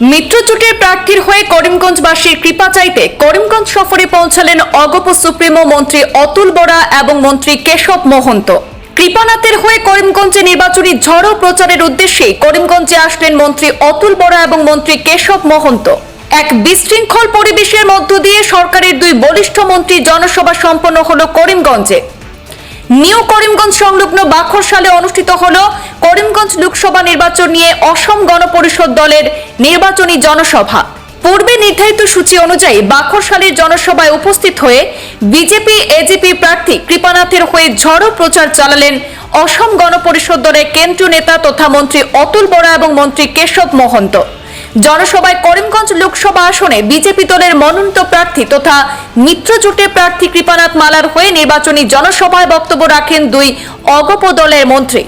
মিত্রজোটের প্রার্থীর হয়ে করিমগঞ্জবাসীর কৃপা চাইতে করিমগঞ্জ সফরে পৌঁছালেন অগপ সুপ্রিমো মন্ত্রী অতুল বরা এবং মন্ত্রী কেশব মহন্ত। কৃপানাথের হয়ে করিমগঞ্জে নির্বাচনী ঝড়ো প্রচারের উদ্দেশ্যে করিমগঞ্জে আসলেন মন্ত্রী অতুল বরা এবং মন্ত্রী কেশব মহন্ত। এক বিশৃঙ্খল পরিবেশের মধ্য দিয়ে সরকারের দুই বলিষ্ঠ মন্ত্রী জনসভা সম্পন্ন হল করিমগঞ্জে। নিউ করিমগঞ্জ সংলগ্ন বাখরশালে অনুষ্ঠিত হল করিমগঞ্জ লোকসভা নির্বাচন নিয়ে অসম গণপরিষদ দলের নির্বাচনী জনসভা। পূর্বে নির্ধারিত সূচি অনুযায়ী বাখরশালীর জনসভায় উপস্থিত হয়ে বিজেপি, এজিপি প্রার্থী কৃপানাথের হয়ে ঝড়ো প্রচার চালালেন অসম গণপরিষদ দলের কেন্দ্রীয় নেতা তথা মন্ত্রী অতুল বরা এবং মন্ত্রী কেশব মহন্ত। জনসভায় করিমগঞ্জ লোকসভা আসনে বিজেপি দলের মনোনীত প্রার্থী তথা মিত্রজোটের প্রার্থী কৃপানাথ মালার হয়ে নির্বাচনী জনসভায় বক্তব্য রাখেন দুই অগপ দলের মন্ত্রী।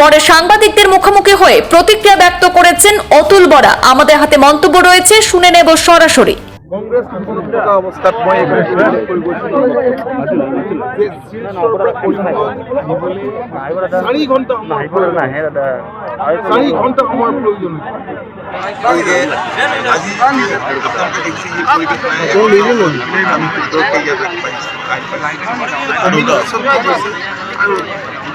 পরে সাংবাদিকদের মুখোমুখি হয়ে প্রতিক্রিয়া ব্যক্ত করেছেন অতুল বরা। আমাদের হাতে মন্তব্য রয়েছে শুনে নেব সরাসরি। আমি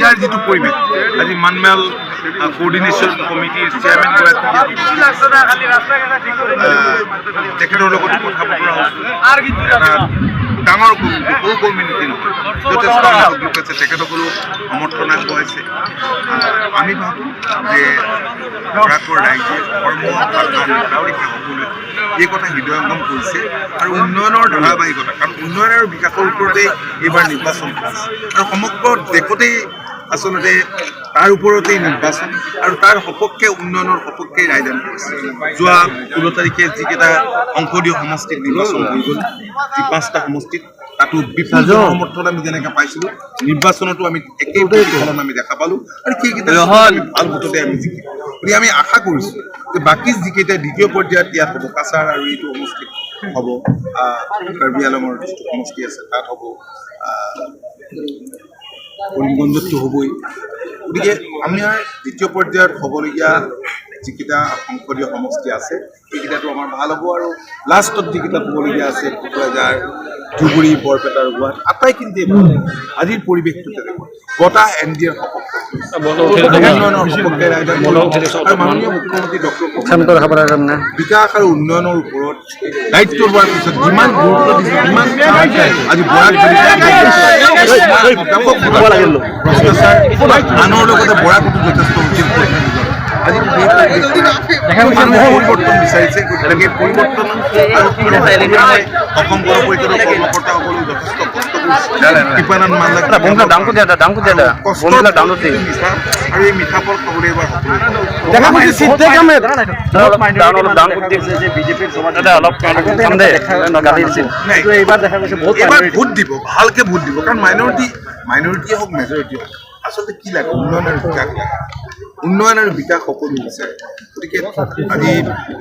ইয়াৰ যিটো পৰিৱেশ আজি মানমেল কোৰ্ডিনেশ্যন কমিটিৰ চেয়াৰমেন তেখেতৰ লগত কথা বতৰা ডাঙৰ সৰু কমিউনিটি নহয়। যথেষ্ট লোক আছে তেখেতসকলেও সমৰ্থন আগবঢ়াইছে। আমি ভাবোঁ যে বৰাকৰ ৰাইজে ভাষা সকলোৱে। এই কথা হৃদয়ংগম কৰিছে আৰু উন্নয়নৰ ধাৰাবাহিকতা কাৰণ উন্নয়ন আৰু বিকাশৰ ওপৰতে এইবাৰ নিৰ্বাচন হৈছে। আৰু সমগ্ৰ দেশতেই আচলতে তাৰ ওপৰতেই নিৰ্বাচন আৰু তাৰ সপক্ষে উন্নয়নৰ সপক্ষে ৰায়দান কৰিছে। যোৱা ষোল্ল তাৰিখে যিকেইটা সংসদীয় সমষ্টিত নিৰ্বাচন হৈ গ'ল যি পাঁচটা সমষ্টিত তাতো বিপুল সমৰ্থন আমি যেনেকৈ পাইছিলোঁ নিৰ্বাচনতো আমি একেই প্ৰতিফলন আমি দেখা পালোঁ আৰু সেইকেইটা ভালো ভোটতে আমি জিকিম গতিকে আমি আশা কৰিছোঁ যে বাকী যিকেইটা দ্বিতীয় পৰ্যায়ত ইয়াত হ'ব কাছাৰ আৰু এইটো সমষ্টিত হ'ব কাৰ্বি আলমৰ যিটো সমষ্টি আছে তাত হ'ব আহ, হ'বই। গতিকে আমাৰ দ্বিতীয় পৰ্যায়ত হ'বলগীয়া যিকেইটা সংসদীয় সমষ্টি আছে সেইকেইটাতো আমাৰ ভালো হ'ব আৰু লাষ্টত যিকেইটা হ'বলগীয়া আছে কোকৰাঝাৰ ধুবুৰী বৰপেটা আৰু গুৱাহাটী আটাইখিনিতে ভালো আজিৰ পৰিৱেশটো তেনেকুৱা বতাহ এন ডি এৰ সপক্ষে উন্নয়নৰ সপক্ষে ৰাইজৰ আৰু মাননীয় মুখ্যমন্ত্ৰী ডক্টৰ বিকাশ আৰু উন্নয়নৰ ওপৰত দায়িত্ব লোৱাৰ পিছত যিমান গুৰুত্ব দিছে যিমান আজি বৰাক ভ্ৰষ্টাচাৰ আনৰ লগতে বৰাকতো যথেষ্ট উচিত পৰিৱৰ্তন বিচাৰিছে গতিকে পৰিৱৰ্তন অসম গণ পৰিষদৰ কৰ্মকৰ্তাসকলেও যথেষ্ট কষ্ট আৰু এই খাবলৈ এবাৰ এইবাৰ ভোট দিব ভালকে ভোট দিব কাৰণ মাইনৰিটি মাইনৰিটিয়ে হওক মেজৰিটি হওক আচলতে কি লাগে? উন্নয়ন আৰু বিকাশ লাগে। উন্নয়ন আৰু বিকাশ সকলো বিচাৰে গতিকে আজি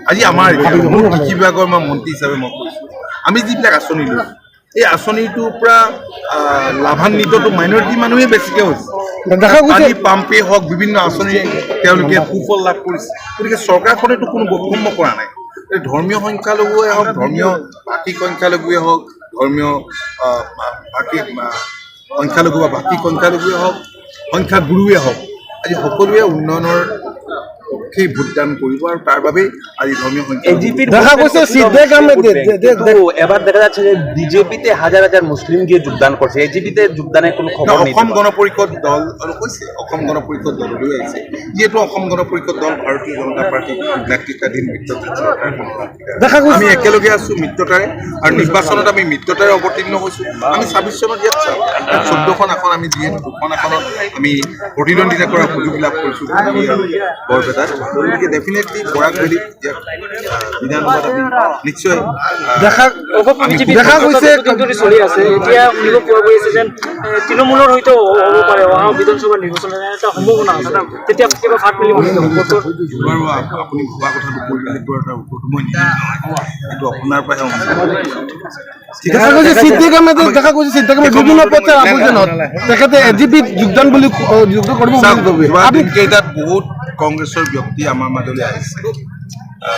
আজি আমাৰ মোৰ কৃষি বিভাগৰ মই মন্ত্ৰী হিচাপে মই কৈছোঁ। আমি যিবিলাক আঁচনি লৈছোঁ এই আঁচনিটোৰ পৰা লাভান্বিতটো মাইনৰিটি মানুহে বেছিকৈ হৈছে। পানী পাম্পেই হওক বিভিন্ন আঁচনি তেওঁলোকে সুফল লাভ কৰিছে। গতিকে চৰকাৰখনেতো কোনো বৈষম্য কৰা নাই। ধৰ্মীয় সংখ্যালঘুৱে হওক ধৰ্মীয় ভাষিক সংখ্যালঘুৱে হওক ধৰ্মীয় ভাষিক সংখ্যালঘু বা ভাষিক সংখ্যালঘুৱে হওক সংখ্যাগুৰুৱে হওক। আজি সকলোৱে উন্নয়নৰ পক্ষেই ভোটদান কৰিব আৰু তাৰ বাবেই আজি ধৰ্মীয় সংখ্যা দেখা গৈছে সিদ্ধে কামে এবার দেখা যাচ্ছে যে বিজেপিতে হাজার হাজার মুসলিম গিয়ে যোগদান করছে। এজিপিতে যোগদানের কোনো খবর নেই অসম গণ পৰিষদ দল কৈছে অসম গণ পৰিষদ দললৈ আহিছে যিহেতু অসম গণ পৰিষদ দল ভাৰতীয় জনতা পাৰ্টীৰ নেতৃত্বাধীন মিত্ৰজোঁট আমি একেলগে আছো মিত্ৰতাৰে আৰু নিৰ্বাচনত আমি মিত্ৰতাৰে অৱতীৰ্ণ হৈছো। আমি ছাব্বিছ চনত ইয়াত চাওঁ। চৈধ্যখন আসন আমি যিহেতু দুখন আসনত আমি প্ৰতিদ্বন্দ্বিতা কৰাৰ সুযোগ লাভ কৰিছোঁ। বৰপেটাত গতিকে ডেফিনেটলি বৰাক ভেলীত ইয়াক বিধানসভাত আমি নিশ্চয় দেখা দেখা গৈছে দিনটোতে চলি আছে। এতিয়া শুনিব পোৱা গৈ আছে যেন তৃণমূলৰ সৈতে হ'ব পাৰে। অহা বিধানসভা নিৰ্বাচনত এনে এটা সম্ভাৱনা আছে তেতিয়া কিবা ফাট মেলিব বাৰু আপুনি ভবা কথাটো কৈ এটা উত্তৰটো মই নিদিম। আপোনাৰ পৰাহে দেখা গৈছে সিদ্দিক আহমেদে দেখা গৈছে সিদ্দিক আহমেদ বিভিন্ন পৰ্যায়ৰ আৱৰ্জনত তেখেতে এ জি পিত যোগদান বুলি যোগদান কৰিব বুলি ভাবে বহুত কংগ্ৰেছৰ ব্যক্তি আমাৰ মাজলৈ আহিছে আহ,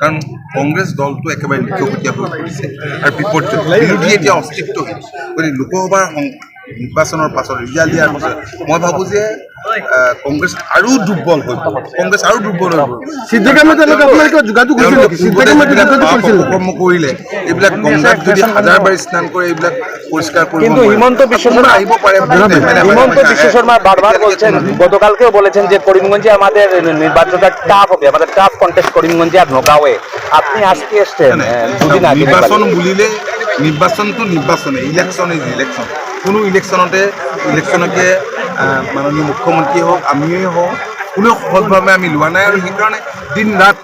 কাৰণ কংগ্ৰেছ দলটো একেবাৰে নিকপটীয়া হৈ পৰিছে আৰু বিপৰ্যয় বিৰোধী এতিয়া অস্তিত্বহীন গতিকে লোকসভাৰ নিৰ্বাচনৰ পাছত ৰিজাল্ট দিয়াৰ পাছত মই ভাবোঁ যে আহ, কংগ্ৰেছ আৰু দুৰ্বল হৈ পৰিব। কংগ্ৰেছ আৰু দুৰ্বল হৈ পৰিব। সিদ্দিক আহমেদৰ লগত আপোনাৰ কিবা যোগাযোগ হৈছিল তেওঁলোকে নেকি? সিদ্দিক পূৰ্বতে আহমেদে যিবিলাক যোগাযোগ পাপ কৰিছিল নেকি? অপকৰ্ম কৰিলে। এইবিলাক গংগাত যদি হাজাৰ বাৰ স্নান কৰে এইবিলাক পৰিষ্কাৰ কৰিব কিন্তু হিমন্ত বিশ্ব সম্পূৰ্ণ শর্মা আহিব পাৰে হিমন্ত বিশ্ব শর্মা বারবার বলছেন গতকালকেও বলেছেন যে করিমগঞ্জে আমাদের নির্বাচনটা টাফ হবে আমাদের টাফ কন্টেস্ট করিমগঞ্জে আর নগাঁওয়ে। আপনি আজকে এসছেন আহ, দুদিন আগে নিৰ্বাচন বুলিলে নিৰ্বাচনটো নিৰ্বাচনে ইলেকশ্যন ইজ ইলেকশ্যন কোনো ইলেকশ্যনতে ইলেকশ্যনকে মাননীয় মুখ্যমন্ত্ৰীয়ে হওক, আমিয়ে হওক, কোনেও সহজভাৱে আমি লোৱা নাই আৰু সেইকাৰণে দিন ৰাত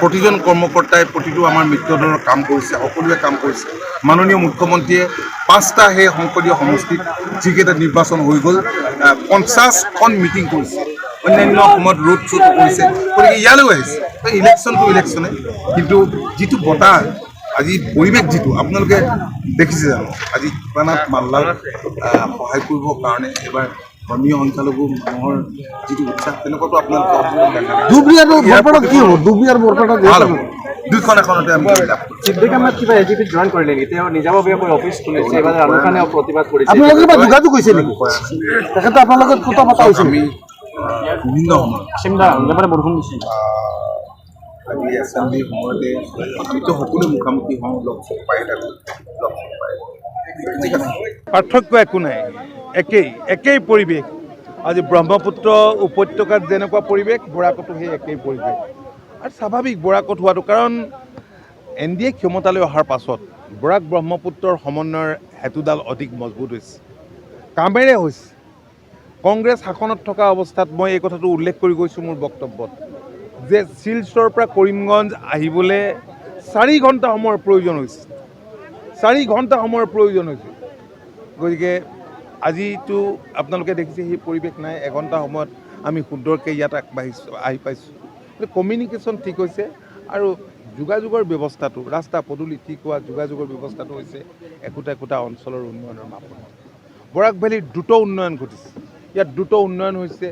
প্ৰতিজন কৰ্মকৰ্তাই প্ৰতিটো আমাৰ মিত্ৰ কাম কৰিছে, সকলোৱে কাম কৰিছে। মাননীয় মুখ্যমন্ত্ৰীয়ে পাঁচটা সেই সংসদীয় সমষ্টিত যিকেইটা নিৰ্বাচন হৈ গ'ল পঞ্চাছখন মিটিং কৰিছে। অন্যান্য সময়ত ৰোড শ্ব'টো কৰিছে, গতিকে ইয়ালৈও আহিছে। ইলেকশ্যনটো ইলেকশ্যনে কিন্তু যিটো বতাহ আজি পৰিৱেশ যিটো আপোনালোকে দেখিছে জানো? আজি কৃপানাথ মাল্লাক সহায় কৰিবৰ কাৰণে এবাৰ ধৰ্মীয় সংখ্যালঘু মানুহৰ যিটো উৎসাহ তেনেকুৱাটো আপোনালোকে দুইখন এখনতে আমি বিভিন্ন সময়ত চিন্তা একেবাৰে বৰষুণ দিছে আজি এছেম্বলিৰ সময়তে আমিতো সকলোৱে মুখামুখি হওঁ লগ পাই থাকোঁ লগ পাই পাৰ্থক্য একো নাই। একেই একেই পৰিৱেশ। আজি ব্ৰহ্মপুত্ৰ উপত্যকাত যেনেকুৱা পৰিৱেশ, বৰাকতো সেই একেই পৰিৱেশ। আৰু স্বাভাৱিক বৰাকত হোৱাটো, কাৰণ এন ডি এ ক্ষমতালৈ অহাৰ পাছত বৰাক ব্ৰহ্মপুত্ৰৰ সমন্বয়ৰ সেতুডাল অধিক মজবুত হৈছে। কামেৰে হৈছে। কংগ্ৰেছ শাসনত থকা অৱস্থাত মই এই কথাটো উল্লেখ কৰি গৈছোঁ মোৰ বক্তব্যত। যে শিলচৰৰ পৰা কৰিমগঞ্জ আহিবলৈ চাৰি ঘণ্টা সময়ৰ প্ৰয়োজন হৈছে। চাৰি ঘণ্টা সময়ৰ প্ৰয়োজন হৈছে। গতিকে আজিতো আপোনালোকে দেখিছে সেই পৰিৱেশ নাই, এঘণ্টা সময়ত আমি সুন্দৰকৈ ইয়াত আগবাঢ়িছোঁ আহি পাইছোঁ। কমিউনিকেশ্যন ঠিক হৈছে আৰু যোগাযোগৰ ব্যৱস্থাটো, ৰাস্তা পদূলি ঠিক হোৱা যোগাযোগৰ ব্যৱস্থাটো হৈছে একোটা একোটা অঞ্চলৰ উন্নয়নৰ মাপকাঠি বৰাক ভেলীৰ দ্ৰুত উন্নয়ন ঘটিছে। ইয়াত দ্ৰুত উন্নয়ন হৈছে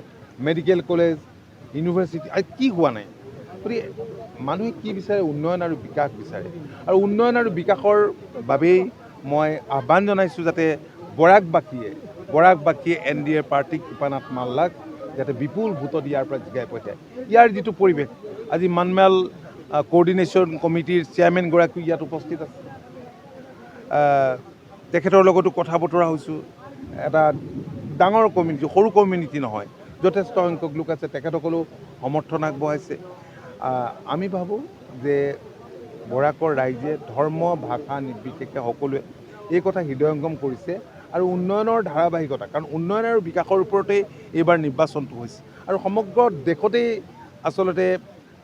মেডিকেল কলেজ ইউনিভাৰ্চিটি কি হোৱা নাই? গতিকে মানুহে কি বিচাৰে? উন্নয়ন আৰু বিকাশ বিচাৰে। আৰু উন্নয়ন আৰু বিকাশৰ বাবেই মই আহ্বান জনাইছোঁ যাতে বৰাকবাসীয়ে বৰাকবাসীয়ে এন ডি এৰ প্ৰাৰ্থী কৃপানাথ মাল্লাক যাতে বিপুল ভোটত ইয়াৰ পৰা জিকাই পঠিয়ায়। ইয়াৰ যিটো পৰিৱেশ, আজি মানমেল কোঅৰ্ডিনেশ্যন কমিটিৰ চেয়াৰমেনগৰাকীও ইয়াত উপস্থিত আছে। তেখেতৰ লগতো কথা বতৰা হৈছোঁ। এটা ডাঙৰ কমিউনিটি সৰু কমিউনিটি নহয় যথেষ্ট সংখ্যক লোক আছে তেখেতসকলেও সমৰ্থন আগবঢ়াইছে। আমি ভাবোঁ যে বৰাকৰ ৰাইজে ধৰ্ম, ভাষা, নিৰ্বিশেষে সকলোৱে এই কথা হৃদয়ংগম কৰিছে আৰু উন্নয়নৰ ধাৰাবাহিকতা, কাৰণ উন্নয়ন আৰু বিকাশৰ ওপৰতেই এইবাৰ নিৰ্বাচনটো হৈছে। আৰু সমগ্ৰ দেশতেই আচলতে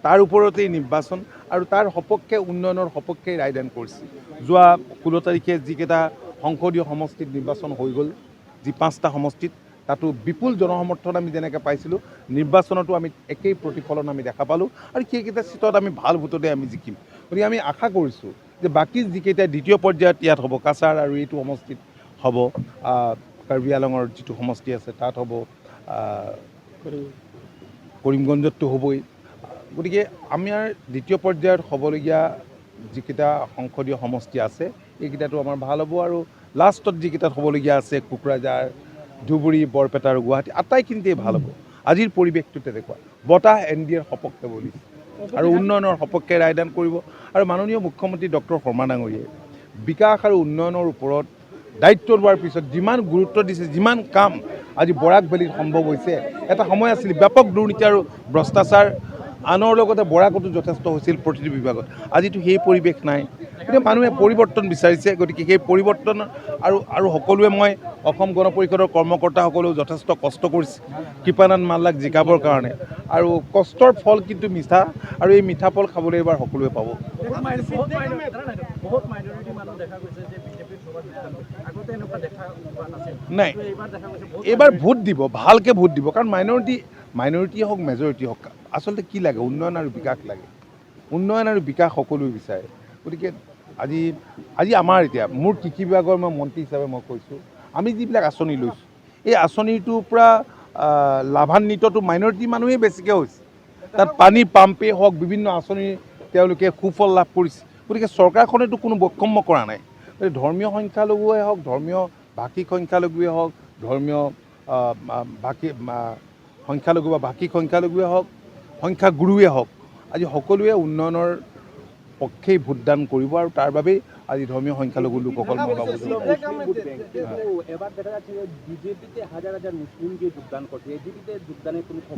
তাৰ ওপৰতেই নিৰ্বাচন আৰু তাৰ সপক্ষে, উন্নয়নৰ সপক্ষে ৰায়দান কৰিছে। যোৱা ষোল্ল তাৰিখে যিকেইটা সংসদীয় সমষ্টিত নিৰ্বাচন হৈ গ'ল, যি পাঁচটা সমষ্টিত তাতো বিপুল জনসমৰ্থন আমি যেনেকৈ পাইছিলোঁ, নিৰ্বাচনতো আমি একেই প্ৰতিফলন আমি দেখা পালোঁ, আৰু সেইকেইটা চিটত আমি ভালো ভোটতে আমি জিকিম। গতিকে আমি আশা কৰিছোঁ যে বাকী যিকেইটা দ্বিতীয় পৰ্যায়ত ইয়াত হ'ব, কাছাৰ আৰু এইটো সমষ্টিত হ'ব কাৰ্বি আলঙৰ যিটো সমষ্টি আছে তাত হ'ব কৰিমগঞ্জততো হ'বই। গতিকে আমাৰ দ্বিতীয় পৰ্যায়ত হ'বলগীয়া যিকেইটা সংসদীয় সমষ্টি আছে, এইকেইটাতো আমাৰ ভালো হ'ব আৰু লাষ্টত যিকেইটাত হ'বলগীয়া আছে কোকৰাঝাৰ ধুবুৰী, বৰপেটা আৰু গুৱাহাটী আটাইখিনিতেই ভালো হ'ব। আজিৰ পৰিৱেশটো তেনেকুৱা বতাহ এন ডি এৰ সপক্ষে বলিছে আৰু উন্নয়নৰ সপক্ষে ৰায়দান কৰিব। আৰু মাননীয় মুখ্যমন্ত্ৰী ডক্টৰ শৰ্মা ডাঙৰীয়াই বিকাশ আৰু উন্নয়নৰ ওপৰত দায়িত্ব লোৱাৰ পিছত যিমান গুৰুত্ব দিছে, যিমান কাম আজি বৰাক ভেলীত সম্ভৱ হৈছে, এটা সময় আছিল ব্যাপক দুৰ্নীতি আৰু ভ্ৰষ্টাচাৰ। আনৰ লগতে বৰাকতো যথেষ্ট হৈছিল প্ৰতিটো বিভাগত। আজিতো সেই পৰিৱেশ নাই। গতিকে মানুহে পৰিৱৰ্তন বিচাৰিছে, গতিকে সেই পৰিৱৰ্তন আৰু আৰু সকলোৱে মই অসম গণ পৰিষদৰ কৰ্মকৰ্তাসকলেও যথেষ্ট কষ্ট কৰিছে কৃপানাথ মাল্লাক জিকাবৰ কাৰণে। আৰু কষ্টৰ ফল কিন্তু মিঠা, আৰু এই মিঠা ফল খাবলৈ এইবাৰ সকলোৱে পাব। নাই এইবাৰ ভোট দিব, ভালকৈ ভোট দিব, কাৰণ মাইনৰিটি মাইনৰিটি হওক, মেজৰিটি হওক, আচলতে কি লাগে? উন্নয়ন আৰু বিকাশ লাগে। উন্নয়ন আৰু বিকাশ সকলোৱে বিচাৰে। গতিকে আজি আজি আমাৰ এতিয়া মোৰ কৃষি বিভাগৰ মই মন্ত্ৰী হিচাপে মই কৈছোঁ আমি যিবিলাক আঁচনি লৈছোঁ এই আঁচনিটোৰ পৰা লাভান্বিতটো মাইনৰিটি মানুহেই বেছিকৈ হৈছে। তাত পানী পাম্পেই হওক বিভিন্ন আঁচনি তেওঁলোকে সুফল লাভ কৰিছে। গতিকে চৰকাৰখনেতো কোনো বৈষম্য কৰা নাই। গতিকে ধৰ্মীয় সংখ্যালঘুৱে হওক ধৰ্মীয় ভাষিক সংখ্যালঘুৱে হওক ধৰ্মীয় আহ, সংখ্যালঘু বা ভাষিক সংখ্যালঘুৱে হওক সংখ্যাগুৰুৱে হওক আজি সকলোৱে উন্নয়নৰ পক্ষেই ভোটদান কৰিব আৰু তাৰ বাবেই আজি ধৰ্মীয় সংখ্যালঘু লোকসকল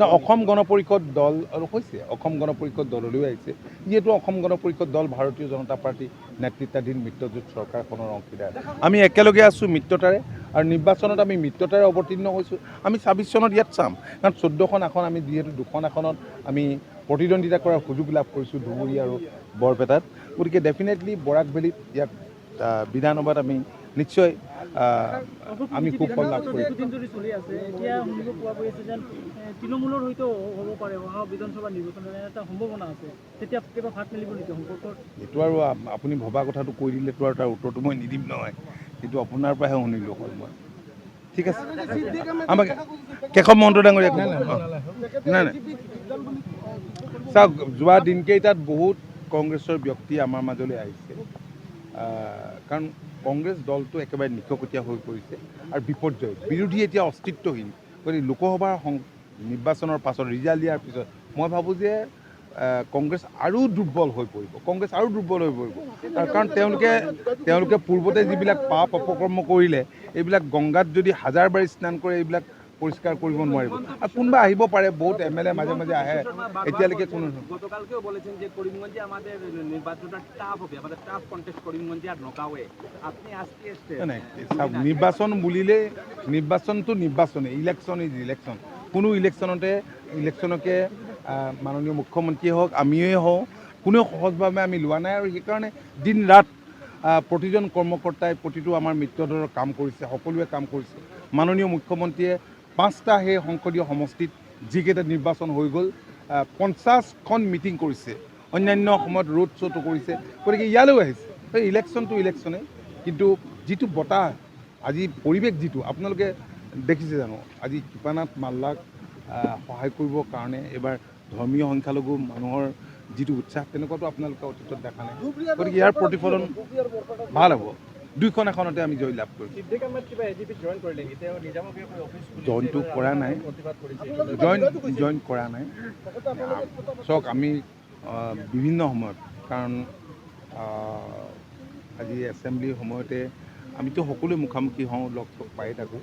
না অসম গণ পৰিষদ দল হৈছে। অসম গণ পৰিষদ দললৈও আহিছে। যিহেতু অসম গণ পৰিষদ দল ভাৰতীয় জনতা পাৰ্টী নেতৃত্বাধীন মিত্ৰজোঁট চৰকাৰখনৰ অংশীদাৰ। আমি একেলগে আছোঁ মিত্ৰতাৰে আৰু নিৰ্বাচনত আমি মিত্ৰতাৰে অৱতীৰ্ণ হৈছোঁ। আমি ছাব্বিছ চনত ইয়াত চাম। কাৰণ চৈধ্যখন আসন আমি যিহেতু দুখন আসনত আমি প্ৰতিদ্বন্দ্বিতা কৰাৰ সুযোগ লাভ কৰিছোঁ ধুবুৰী আৰু বৰপেটাত। গতিকে ডেফিনেটলি বৰাক ভেলীত ইয়াত বিধানসভাত আমি নিশ্চয় আমি সুফল লাভ কৰিম। আছে তৃণমূলৰ হ'ব পাৰে অহা বিধানসভা এটা সম্ভাৱনা তেতিয়া কিবা ফাট মেলিব নেকি সম্পৰ্কত এইটো আৰু আপুনি ভবা কথাটো কৈ দিলেতো আৰু তাৰ উত্তৰটো মই নিদিম নহয়। কিন্তু আপোনাৰ পৰাহে শুনিলোঁ অকল মই। ঠিক আছে। আমাক কেশৱ মহন্ত ডাঙৰীয়া নাই নাই। চাওক যোৱা দিনকেইটাত বহুত কংগ্ৰেছৰ ব্যক্তি আমাৰ মাজলৈ আহিছে। আহ, কাৰণ কংগ্ৰেছ দলটো একেবাৰে নিশকটীয়া হৈ পৰিছে আৰু বিপৰ্যয়। বিৰোধী এতিয়া অস্তিত্বহীন। গতিকে লোকসভাৰ নিৰ্বাচনৰ পাছত ৰিজাল্ট দিয়াৰ পিছত মই ভাবোঁ যে কংগ্ৰেছ আৰু দুৰ্বল হৈ পৰিব। কংগ্ৰেছ আৰু দুৰ্বল হৈ পৰিব। কাৰণ তেওঁলোকে তেওঁলোকে পূৰ্বতে যিবিলাক পাপ অপকৰ্ম কৰিলে এইবিলাক গংগাত যদি হাজাৰ বাৰী স্নান কৰে এইবিলাক পৰিষ্কাৰ কৰিব নোৱাৰিব আৰু কোনোবা আহিব পাৰে বহুত এম এল এ মাজে মাজে আহে। এতিয়ালৈকে কোনো গতকালকেও বলেছেন যে করিমগঞ্জে আমাদের নির্বাচনটা টাফ হবে আমাদের টাফ কন্টেস্ট করিমগঞ্জে আর নকাওয়ে আপনি আজকে নিৰ্বাচন বুলিলে নিৰ্বাচনটো নিৰ্বাচনে ইলেকশ্যন ইজ ইলেকশ্যন কোনো ইলেকশ্যনতে ইলেকশ্যনকে মাননীয় মুখ্যমন্ত্ৰীয়ে হওক আমিয়ে হওঁ কোনেও সহজভাৱে আমি লোৱা নাই। আৰু সেইকাৰণে দিন ৰাত প্ৰতিজন কৰ্মকৰ্তাই প্ৰতিটো আমাৰ মিত্ৰদলৰ কাম কৰিছে সকলোৱে কাম কৰিছে। মাননীয় মুখ্যমন্ত্ৰীয়ে পাঁচটা সেই সংসদীয় সমষ্টিত যিকেইটা নিৰ্বাচন হৈ গ'ল পঞ্চাছখন মিটিং কৰিছে, অন্যান্য সময়ত ৰোড শ্ব'টো কৰিছে, গতিকে ইয়ালৈও আহিছে। এই ইলেকশ্যনটো ইলেকশ্যনে কিন্তু যিটো বতাহ, আজি পৰিৱেশ যিটো, আপোনালোকে দেখিছে জানো, আজি কৃপানাথ মাল্লাক সহায় কৰিবৰ কাৰণে এইবাৰ ধৰ্মীয় সংখ্যালঘু মানুহৰ যিটো উৎসাহ, তেনেকুৱাটো আপোনালোকে অতীতত দেখা নাই। গতিকে ইয়াৰ প্ৰতিফলন ভালো হ'ব। দুইখন এখনতে আমি জয় লাভ কৰিম কিবা এজিপিত জইন কৰিলে তেওঁ নিজাববীয়াকৈ জইনটো কৰা নাই। জইন জইন কৰা নাই। চাওক আমি বিভিন্ন সময়ত কাৰণ আজি এছেম্বলিৰ সময়তে আমিতো সকলোৱে মুখামুখি হওঁ লগ চগ পায়ে থাকোঁ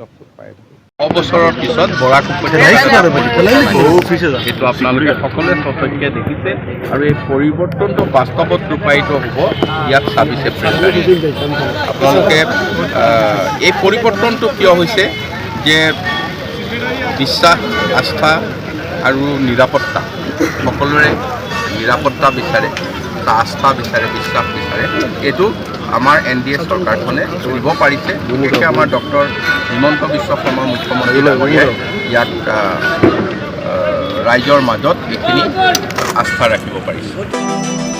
লগ চগ পায়ে থাকোঁ। বছৰৰ পিছত বৰাক উপত্যকা সেইটো আপোনালোকে সকলোৱে সচক্ষে দেখিছে আৰু এই পৰিৱৰ্তনটো বাস্তৱত ৰূপায়িত হ'ব ইয়াত ছাব্বিছ এপ্ৰিল আপোনালোকে এই পৰিৱৰ্তনটো কিয় হৈছে যে বিশ্বাস আস্থা আৰু নিৰাপত্তা সকলোৰে নিৰাপত্তা বিচাৰে আস্থা বিচাৰে বিশ্বাস বিচাৰে এইটো আমাৰ এন ডি এ চৰকাৰখনে দিব পাৰিছে। বিশেষকৈ আমাৰ ডক্টৰ হিমন্ত বিশ্ব শৰ্মা মুখ্যমন্ত্ৰী ডাঙৰীয়াই আহ, ৰাইজৰ মাজত এইখিনি আস্থা ৰাখিব পাৰিছে।